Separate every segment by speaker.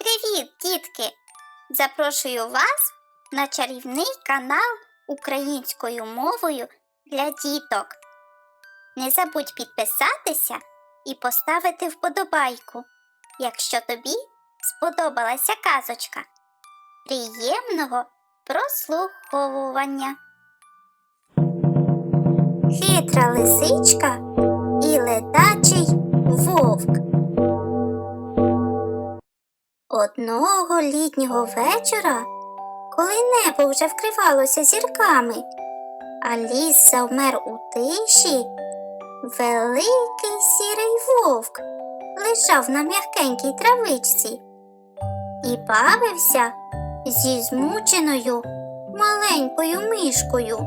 Speaker 1: Привіт, дітки! Запрошую вас на чарівний канал українською мовою для діток. Не забудь підписатися і поставити вподобайку, якщо тобі сподобалася казочка. Приємного прослуховування. Хитра лисичка і летачий вовк. Одного літнього вечора, коли небо вже вкривалося зірками, а ліс завмер у тиші, великий сірий вовк лежав на м'якенькій травичці і бавився зі змученою маленькою мишкою.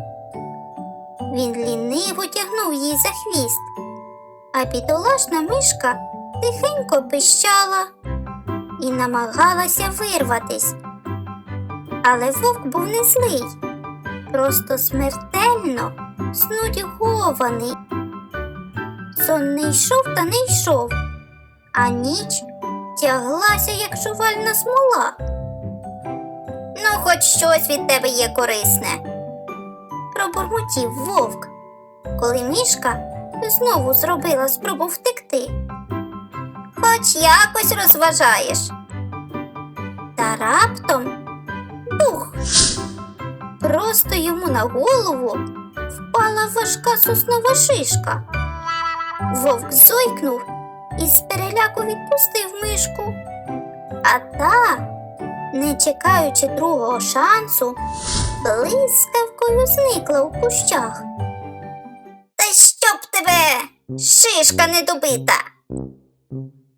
Speaker 1: Він ліниво тягнув її за хвіст, а бідолашна мишка тихенько пищала і намагалася вирватись. Але вовк був не злий, просто смертельно снудьгований. Сон не йшов та не йшов, а ніч тяглася, як жувальна смола. Ну, хоч щось від тебе є корисне, пробурмотів вовк, коли мішка знову зробила спробу втекти. Хоч якось розважаєш. Та раптом бух! Просто йому на голову впала важка соснова шишка. Вовк зойкнув і з переляку відпустив мишку. А та, не чекаючи другого шансу, блискавкою зникла у кущах. Та щоб тебе, шишка недобита!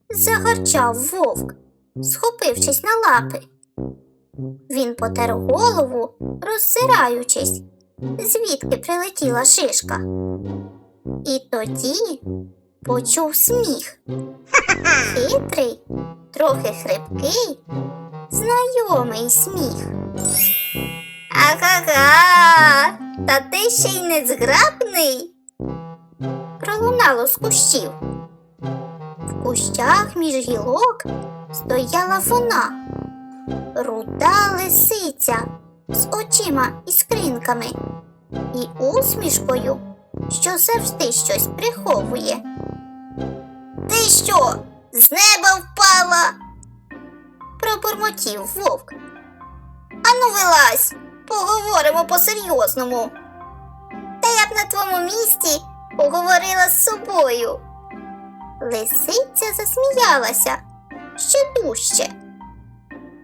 Speaker 1: Загарчав вовк, схопившись на лапи. Він потер голову, роззираючись, звідки прилетіла шишка. І тоді почув сміх. Хитрий, трохи хрипкий, знайомий сміх. Ага, та ти ще й не зграбний. Пролунало з кущів. Кущах між гілок стояла вона, руда лисиця з очима і скринками і усмішкою, що завжди щось приховує. Ти що, з неба впала? пробурмотів вовк. Ану, вилазь, поговоримо по-серйозному. Та я б на твоєму місці поговорила з собою. Лисиця засміялася ще дужче.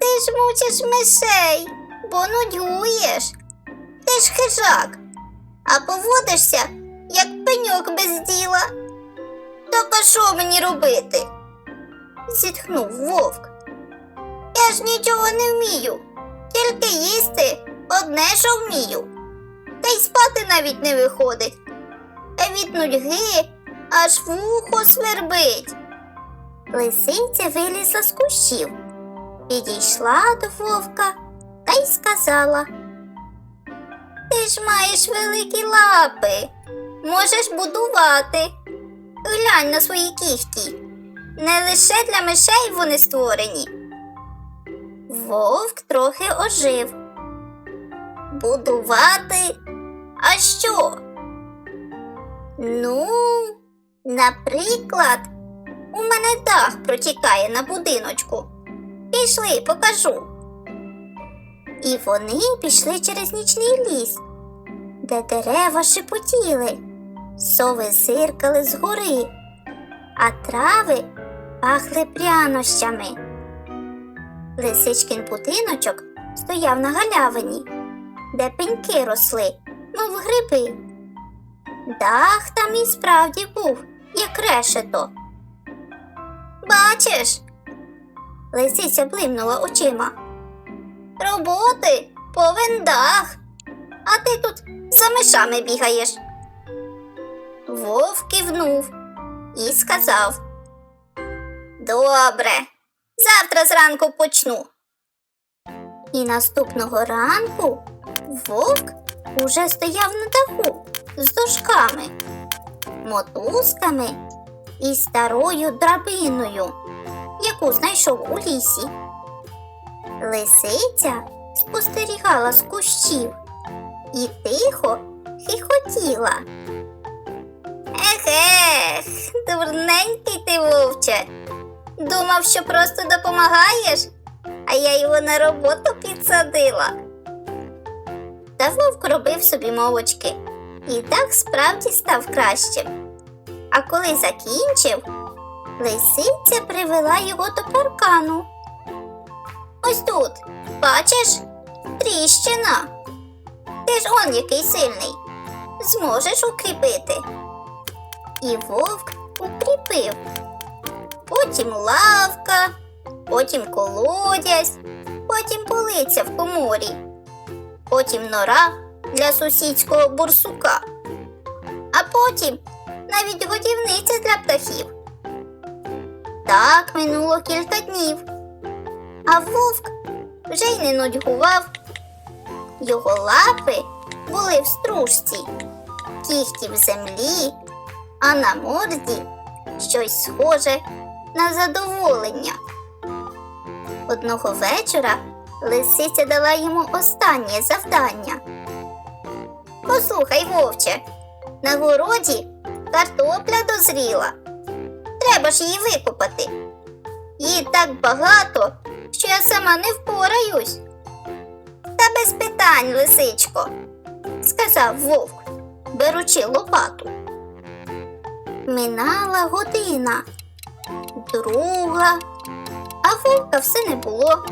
Speaker 1: Ти ж мучиш мишей, бо нудьгуєш. Ти ж хижак, а поводишся, як пеньок без діла. Так а що мені робити? зітхнув вовк. Я ж нічого не вмію, тільки їсти одне, що вмію. Та й спати навіть не виходить. А від нудьги аж вухо свербить. Лисиця вилізла з кущів, підійшла до вовка та й сказала. Ти ж маєш великі лапи, можеш будувати. Глянь на свої кіхті. Не лише для мишей вони створені. Вовк трохи ожив. Будувати? А що? Ну, наприклад, у мене дах протікає на будиночку. Пішли, покажу. І вони пішли через нічний ліс, де дерева шепотіли, сови зиркали згори, а трави пахли прянощами. Лисичкин будиночок стояв на галявині, де пеньки росли, мов гриби. Дах там і справді був, як решето. Бачиш? Лисиця блимнула очима. Роботи повен дах, а ти тут за мишами бігаєш. Вовк кивнуов і сказав. Добре, завтра зранку почну. І наступного ранку вовк уже стояв на даху з дошками, мотузками і старою драбиною, яку знайшов у лісі. Лисиця спостерігала з кущів і тихо хихотіла. Ех-ех, дурненький ти вовче. Думав, що просто допомагаєш, а я його на роботу підсадила. Та вовк робив собі мовочки і так справді став кращим. А коли закінчив, лисиця привела його до паркану. Ось тут, бачиш, тріщина. Ти ж он який сильний. Зможеш укріпити. І вовк укріпив. Потім лавка, потім колодязь, потім полиця в коморі, потім нора для сусідського бурсука, а потім навіть годівниця для птахів. Так минуло кілька днів, а вовк вже й не нудьгував. Його лапи були в стружці, кіхті в землі, а на морді щось схоже на задоволення. Одного вечора лисиця дала йому останнє завдання. Послухай, вовче, на городі картопля дозріла. Треба ж її викопати. Її так багато, що я сама не впораюсь. Та без питань, лисичко, сказав вовк, беручи лопату. Минала година, друга, а вовка все не було.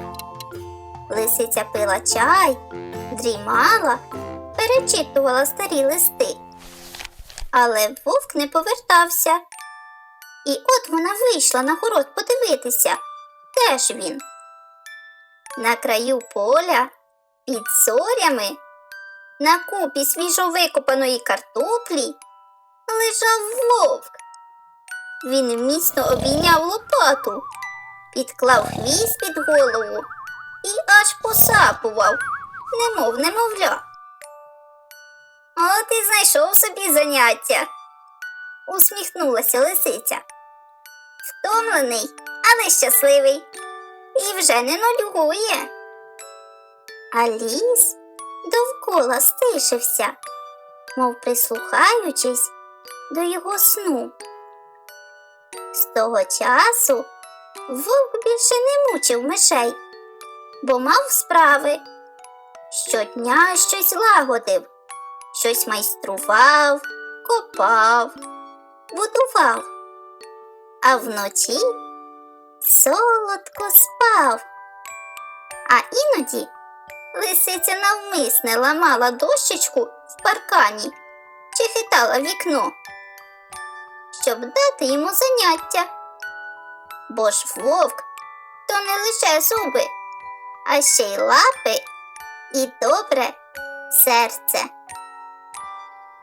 Speaker 1: Лисиця пила чай, дрімала, перечитувала старі листи. Але вовк не повертався. І от вона вийшла на город подивитися. Де ж він? На краю поля, під зорями, на купі свіжовикопаної картоплі лежав вовк. Він міцно обійняв лопату, підклав хвіст під голову і аж посапував, немов немовля. Знайшов собі заняття, усміхнулася лисиця. Втомлений, але щасливий, і вже не нудьгує. А ліс довкола стишився, мов прислухаючись до його сну. З того часу вовк більше не мучив мишей, бо мав справи. Щодня щось лагодив, щось майстрував, копав, будував, а вночі солодко спав. А іноді лисиця навмисне ламала дощечку в паркані чи хитала вікно, щоб дати йому заняття. Бо ж вовк то не лише зуби, а ще й лапи і добре серце.